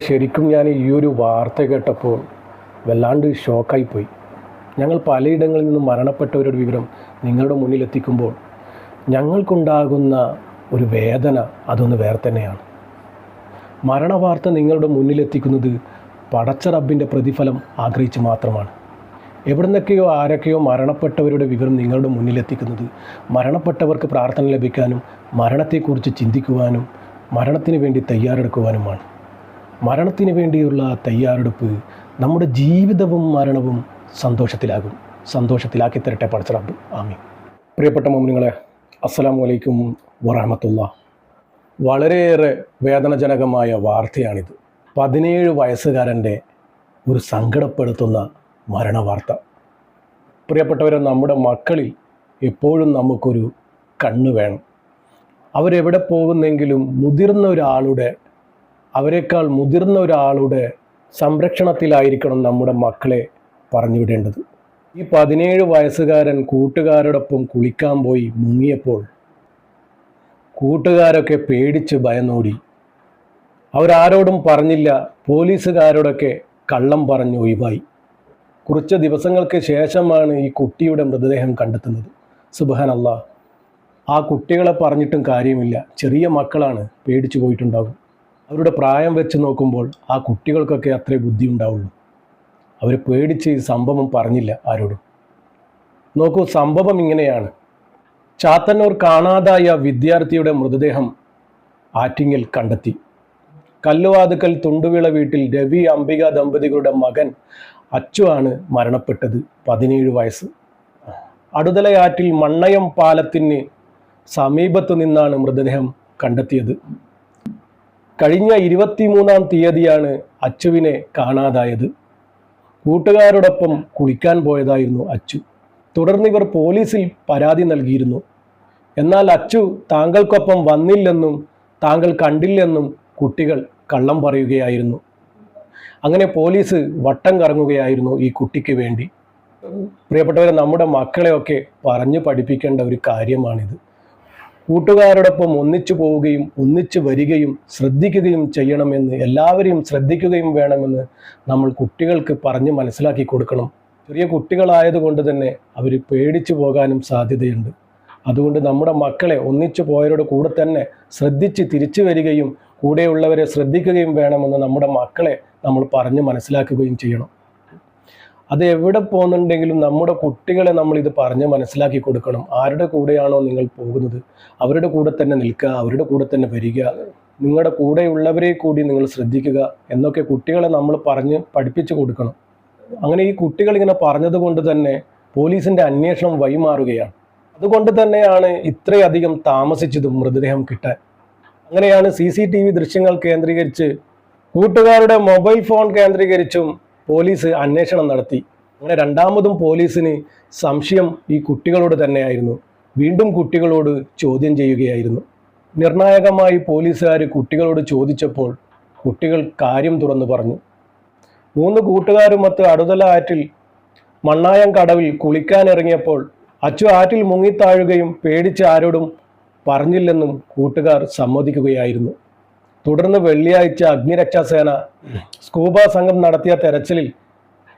ശരിക്കും ഞാൻ ഈ ഒരു വാർത്ത കേട്ടപ്പോൾ വല്ലാണ്ട് ഷോക്കായിപ്പോയി. ഞങ്ങൾ പലയിടങ്ങളിൽ നിന്നും മരണപ്പെട്ടവരുടെ വിവരം നിങ്ങളുടെ മുന്നിലെത്തിക്കുമ്പോൾ ഞങ്ങൾക്കുണ്ടാകുന്ന ഒരു വേദന അതൊന്ന് വേറെ തന്നെയാണ്. മരണവാർത്ത നിങ്ങളുടെ മുന്നിലെത്തിക്കുന്നത് പടച്ച റബ്ബിന്റെ പ്രതിഫലം ആഗ്രഹിച്ച് മാത്രമാണ്. എവിടുന്നൊക്കെയോ ആരൊക്കെയോ മരണപ്പെട്ടവരുടെ വിവരം നിങ്ങളുടെ മുന്നിലെത്തിക്കുന്നത് മരണപ്പെട്ടവർക്ക് പ്രാർത്ഥന ലഭിക്കാനും മരണത്തെക്കുറിച്ച് ചിന്തിക്കുവാനും മരണത്തിന് വേണ്ടി തയ്യാറെടുക്കുവാനുമാണ്. മരണത്തിന് വേണ്ടിയുള്ള തയ്യാറെടുപ്പ് നമ്മുടെ ജീവിതവും മരണവും സന്തോഷത്തിലാകും. സന്തോഷത്തിലാക്കി തരട്ടെ പടച്ചറബ് ആമി പ്രിയപ്പെട്ട മോമിനിങ്ങളെ അസ്സലാമു അലൈക്കും വറഹമത്തുള്ള വളരെയേറെ വേദനജനകമായ വാർത്തയാണിത്. പതിനേഴ് വയസ്സുകാരന്റെ ഒരു സങ്കടപ്പെടുത്തുന്ന മരണവാർത്ത. പ്രിയപ്പെട്ടവരെ നമ്മുടെ മക്കളിൽ എപ്പോഴും നമുക്കൊരു കണ്ണ് വേണം. അവരെവിടെ പോകുന്നെങ്കിലും മുതിർന്ന ഒരാളുടെ അവരെക്കാൾ മുതിർന്ന ഒരാളുടെ സംരക്ഷണത്തിലായിരിക്കണം നമ്മുടെ മക്കളെ പറഞ്ഞു വിടേണ്ടത് ഈ പതിനേഴ് വയസ്സുകാരൻ കൂട്ടുകാരോടൊപ്പം കുളിക്കാൻ പോയി മുങ്ങിയപ്പോൾ കൂട്ടുകാരൊക്കെ പേടിച്ച് ഭയന്നോടി. അവരാരോടും പറഞ്ഞില്ല. പോലീസുകാരോടൊക്കെ കള്ളം പറഞ്ഞു ഒഴിവായി. കുറച്ച് ദിവസങ്ങൾക്ക് ശേഷമാണ് ഈ കുട്ടിയുടെ മൃതദേഹം കണ്ടെത്തുന്നത്. സുബഹാനല്ല ആ കുട്ടികളെ പറഞ്ഞിട്ടും കാര്യമില്ല. ചെറിയ മക്കളാണ് പേടിച്ചു പോയിട്ടുണ്ടാകും അവരുടെ പ്രായം വെച്ച് നോക്കുമ്പോൾ ആ കുട്ടികൾക്കൊക്കെ അത്രേ ബുദ്ധി ഉണ്ടാവുള്ളൂ അവർ പേടിച്ച് ഈ സംഭവം പറഞ്ഞില്ല ആരോടും. നോക്കൂ സംഭവം ഇങ്ങനെയാണ്. ചാത്തന്നൂർ കാണാതായ വിദ്യാർത്ഥിയുടെ മൃതദേഹം ആറ്റിങ്ങിൽ കണ്ടെത്തി. കല്ലുവാതുക്കൽ തുണ്ടുവിള വീട്ടിൽ രവി അംബിക ദമ്പതികളുടെ മകൻ അച്ചു ആണ് മരണപ്പെട്ടത് പതിനേഴ് വയസ്സ്. അടുതലയാറ്റിൽ മണ്ണയം പാലത്തിന് സമീപത്തു നിന്നാണ് മൃതദേഹം കണ്ടെത്തിയത്. കഴിഞ്ഞ ഇരുപത്തിമൂന്നാം തീയതിയാണ് അച്ചുവിനെ കാണാതായത്. കൂട്ടുകാരോടൊപ്പം കുളിക്കാൻ പോയതായിരുന്നു അച്ചു. തുടർന്ന് ഇവർ പോലീസിൽ പരാതി നൽകിയിരുന്നു. എന്നാൽ അച്ചു താങ്കൾക്കൊപ്പം വന്നില്ലെന്നും താങ്കൾ കണ്ടില്ലെന്നും കുട്ടികൾ കള്ളം പറയുകയായിരുന്നു. അങ്ങനെ പോലീസ് വട്ടം കറങ്ങുകയായിരുന്നു ഈ കുട്ടിക്ക് വേണ്ടി. പ്രിയപ്പെട്ടവരെ നമ്മുടെ മക്കളെയൊക്കെ പറഞ്ഞു പഠിപ്പിക്കേണ്ട ഒരു കാര്യമാണിത്. കൂട്ടുകാരോടൊപ്പം ഒന്നിച്ചു പോവുകയും ഒന്നിച്ചു വരികയും ശ്രദ്ധിക്കുകയും ചെയ്യണമെന്ന് എല്ലാവരെയും ശ്രദ്ധിക്കുകയും വേണമെന്ന് നമ്മൾ കുട്ടികൾക്ക് പറഞ്ഞ് മനസ്സിലാക്കി കൊടുക്കണം. ചെറിയ കുട്ടികളായതുകൊണ്ട് തന്നെ അവർ പേടിച്ചു പോകാനും സാധ്യതയുണ്ട്. അതുകൊണ്ട് നമ്മുടെ മക്കളെ ഒന്നിച്ചു പോയവരുടെ കൂടെ തന്നെ ശ്രദ്ധിച്ച് തിരിച്ചു വരികയും കൂടെയുള്ളവരെ ശ്രദ്ധിക്കുകയും വേണമെന്ന് നമ്മുടെ മക്കളെ നമ്മൾ പറഞ്ഞ് മനസ്സിലാക്കുകയും ചെയ്യണം. അത് എവിടെ പോകുന്നുണ്ടെങ്കിലും നമ്മുടെ കുട്ടികളെ നമ്മൾ ഇത് പറഞ്ഞ് മനസ്സിലാക്കി കൊടുക്കണം. ആരുടെ കൂടെയാണോ നിങ്ങൾ പോകുന്നത്? അവരുടെ കൂടെ തന്നെ നിൽക്കുക അവരുടെ കൂടെ തന്നെ വരിക നിങ്ങളുടെ കൂടെയുള്ളവരെ കൂടി നിങ്ങൾ ശ്രദ്ധിക്കുക എന്നൊക്കെ കുട്ടികളെ നമ്മൾ പറഞ്ഞ് പഠിപ്പിച്ചു കൊടുക്കണം. അങ്ങനെ ഈ കുട്ടികൾ ഇങ്ങനെ പറഞ്ഞത് കൊണ്ട് തന്നെ പോലീസിന്റെ അന്വേഷണം വഴിമാറുകയാണ്. അതുകൊണ്ട് തന്നെയാണ് ഇത്രയധികം താമസിച്ചതും മൃതദേഹം കിട്ടാൻ. അങ്ങനെയാണ് സി സി ടി വി ദൃശ്യങ്ങൾ കേന്ദ്രീകരിച്ച് കൂട്ടുകാരുടെ മൊബൈൽ ഫോൺ കേന്ദ്രീകരിച്ചും പോലീസ് അന്വേഷണം നടത്തി. അങ്ങനെ രണ്ടാമതും പോലീസിന് സംശയം ഈ കുട്ടികളോട് തന്നെയായിരുന്നു. വീണ്ടും കുട്ടികളോട് ചോദ്യം ചെയ്യുകയായിരുന്നു. നിർണായകമായി പോലീസുകാർ കുട്ടികളോട് ചോദിച്ചപ്പോൾ കുട്ടികൾ കാര്യം തുറന്നു പറഞ്ഞു. മൂന്ന് കൂട്ടുകാരുമൊത്ത് അടുതല ആറ്റിൽ മണ്ണായം കടവിൽ കുളിക്കാനിറങ്ങിയപ്പോൾ അച്ചു ആറ്റിൽ മുങ്ങിത്താഴുകയും പേടിച്ച് ആരോടും പറഞ്ഞില്ലെന്നും കൂട്ടുകാർ സമ്മതിക്കുകയായിരുന്നു. തുടർന്ന് വെള്ളിയാഴ്ച അഗ്നിരക്ഷാസേന സ്കൂബ സംഘം നടത്തിയ തെരച്ചിലിൽ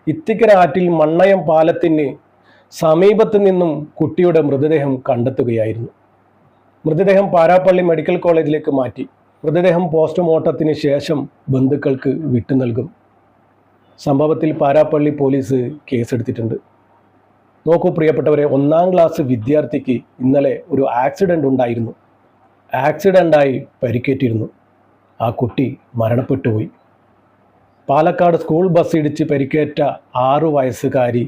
ഇത്തിക്കര ആറ്റിൽ മണ്ണയം പാലത്തിന് സമീപത്ത് നിന്നും കുട്ടിയുടെ മൃതദേഹം കണ്ടെത്തുകയായിരുന്നു. മൃതദേഹം പാരാപ്പള്ളി മെഡിക്കൽ കോളേജിലേക്ക് മാറ്റി. മൃതദേഹം പോസ്റ്റ്മോർട്ടത്തിന് ശേഷം ബന്ധുക്കൾക്ക് വിട്ടു നൽകും. സംഭവത്തിൽ പാരാപ്പള്ളി പോലീസ് കേസെടുത്തിട്ടുണ്ട്. നോക്കൂ പ്രിയപ്പെട്ടവരെ ഒന്നാം ക്ലാസ് വിദ്യാർത്ഥിക്ക് ഇന്നലെ ഒരു ആക്സിഡന്റ് ഉണ്ടായിരുന്നു. ആക്സിഡന്റായി പരിക്കേറ്റിരുന്നു. ആ കുട്ടി മരണപ്പെട്ടു പോയി പാലക്കാട് സ്കൂൾ ബസ് ഇടിച്ച് പരിക്കേറ്റ ആറു വയസ്സുകാരി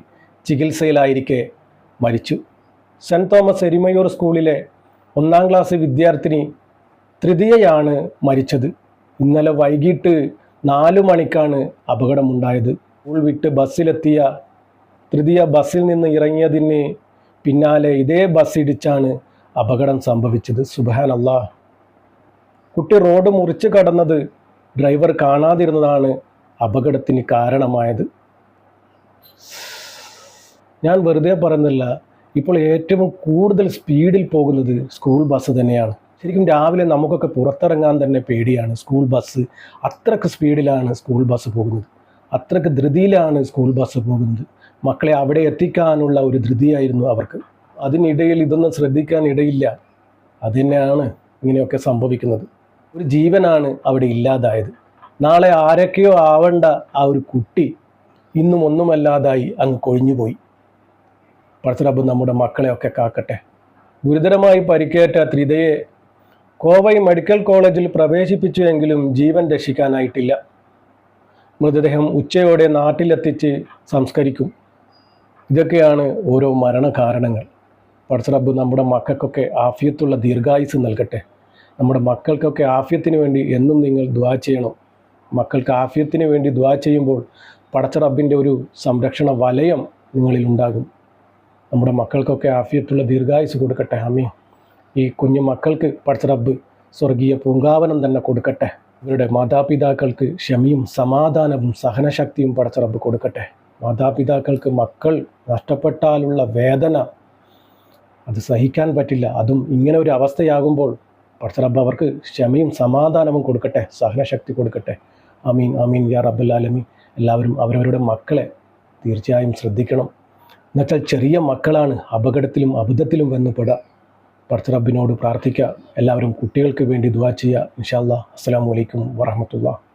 ചികിത്സയിലായിരിക്കെ മരിച്ചു. സെന്റ് തോമസ് എരിമയൂർ സ്കൂളിലെ ഒന്നാം ക്ലാസ് വിദ്യാർത്ഥിനി തൃതീയയാണ് മരിച്ചത്. ഇന്നലെ വൈകിട്ട് നാലു മണിക്കാണ് അപകടമുണ്ടായത്. സ്കൂൾ വിട്ട് ബസ്സിലെത്തിയ തൃതീയ ബസ്സിൽ നിന്ന് ഇറങ്ങിയതിന് പിന്നാലെ ഇതേ ബസ് ഇടിച്ചാണ് അപകടം സംഭവിച്ചത്. സുബാൻ അല്ലാ കുട്ടി റോഡ് മുറിച്ച് കടന്നത് ഡ്രൈവർ കാണാതിരുന്നതാണ് അപകടത്തിന് കാരണമായത്. ഞാൻ വെറുതെ പറയുന്നില്ല ഇപ്പോൾ ഏറ്റവും കൂടുതൽ സ്പീഡിൽ പോകുന്നത് സ്കൂൾ ബസ് തന്നെയാണ്. ശരിക്കും രാവിലെ നമുക്കൊക്കെ പുറത്തിറങ്ങാൻ തന്നെ പേടിയാണ്. സ്കൂൾ ബസ് അത്രയ്ക്ക് സ്പീഡിലാണ് സ്കൂൾ ബസ് പോകുന്നത്. അത്രയ്ക്ക് ധൃതിയിലാണ് സ്കൂൾ ബസ് പോകുന്നത്. മക്കളെ അവിടെ എത്തിക്കാനുള്ള ഒരു ധൃതിയായിരുന്നു അവർക്ക്. അതിനിടയിൽ ഇതൊന്നും ശ്രദ്ധിക്കാൻ ഇടയില്ല. ഇങ്ങനെയൊക്കെ സംഭവിക്കുന്നത്. ഒരു ജീവനാണ് അവിടെ ഇല്ലാതായത്. നാളെ ആരൊക്കെയോ ആവേണ്ട ആ ഒരു കുട്ടി ഇന്നും ഒന്നുമല്ലാതായി അങ്ങ് കൊഴിഞ്ഞുപോയി. പടച്ചറബ് നമ്മുടെ മക്കളെയൊക്കെ കാക്കട്ടെ. ഗുരുതരമായി പരിക്കേറ്റ ത്രിതയെ കോവൈ മെഡിക്കൽ കോളേജിൽ പ്രവേശിപ്പിച്ചു എങ്കിലും ജീവൻ രക്ഷിക്കാനായിട്ടില്ല. മൃതദേഹം ഉച്ചയോടെ നാട്ടിലെത്തിച്ച് സംസ്കരിക്കും. ഇതൊക്കെയാണ് ഓരോ മരണകാരണങ്ങൾ. പടച്ചറബ് നമ്മുടെ മക്കൾക്കൊക്കെ ആഫിയത്തുള്ള ദീർഘായുസ് നൽകട്ടെ. നമ്മുടെ മക്കൾക്കൊക്കെ ആഫ്യത്തിന് വേണ്ടി എന്നും നിങ്ങൾ ദ്വാ ചെയ്യണം. മക്കൾക്ക് ആഫ്യത്തിന് വേണ്ടി ദ്വാ ചെയ്യുമ്പോൾ പടച്ചറബിന്റെ ഒരു സംരക്ഷണ വലയം നിങ്ങളിൽ ഉണ്ടാകും. നമ്മുടെ മക്കൾക്കൊക്കെ ആഫിയത്തുള്ള ദീർഘായുസ് കൊടുക്കട്ടെ അമ്മീ ഈ കുഞ്ഞു മക്കൾക്ക് പടച്ചറബ് സ്വർഗീയ പൂങ്കാവനം തന്നെ കൊടുക്കട്ടെ. ഇവരുടെ മാതാപിതാക്കൾക്ക് ക്ഷമയും സമാധാനവും സഹനശക്തിയും പടച്ചറബ് കൊടുക്കട്ടെ. മാതാപിതാക്കൾക്ക് മക്കൾ നഷ്ടപ്പെട്ടാലുള്ള വേദന അത് സഹിക്കാൻ പറ്റില്ല. അതും ഇങ്ങനെ ഒരു അവസ്ഥയാകുമ്പോൾ പടച്ചറബ് അവർക്ക് ക്ഷമയും സമാധാനവും കൊടുക്കട്ടെ സഹനശക്തി കൊടുക്കട്ടെ. അമീൻ അമീൻ യാ റബ്ബുല്ലാലമീൻ എല്ലാവരും അവരവരുടെ മക്കളെ തീർച്ചയായും ശ്രദ്ധിക്കണം. എന്നുവെച്ചാൽ ചെറിയ മക്കളാണ് അപകടത്തിലും അബദ്ധത്തിലും വന്ന് പെടുക. പടച്ചറബിനോട് പ്രാർത്ഥിക്കുക. എല്ലാവരും കുട്ടികൾക്ക് വേണ്ടി ദുവാ ചെയ്യുക. ഇൻഷാല്ലാ അസ്സാം വലൈക്കും വറഹമത്തുള്ള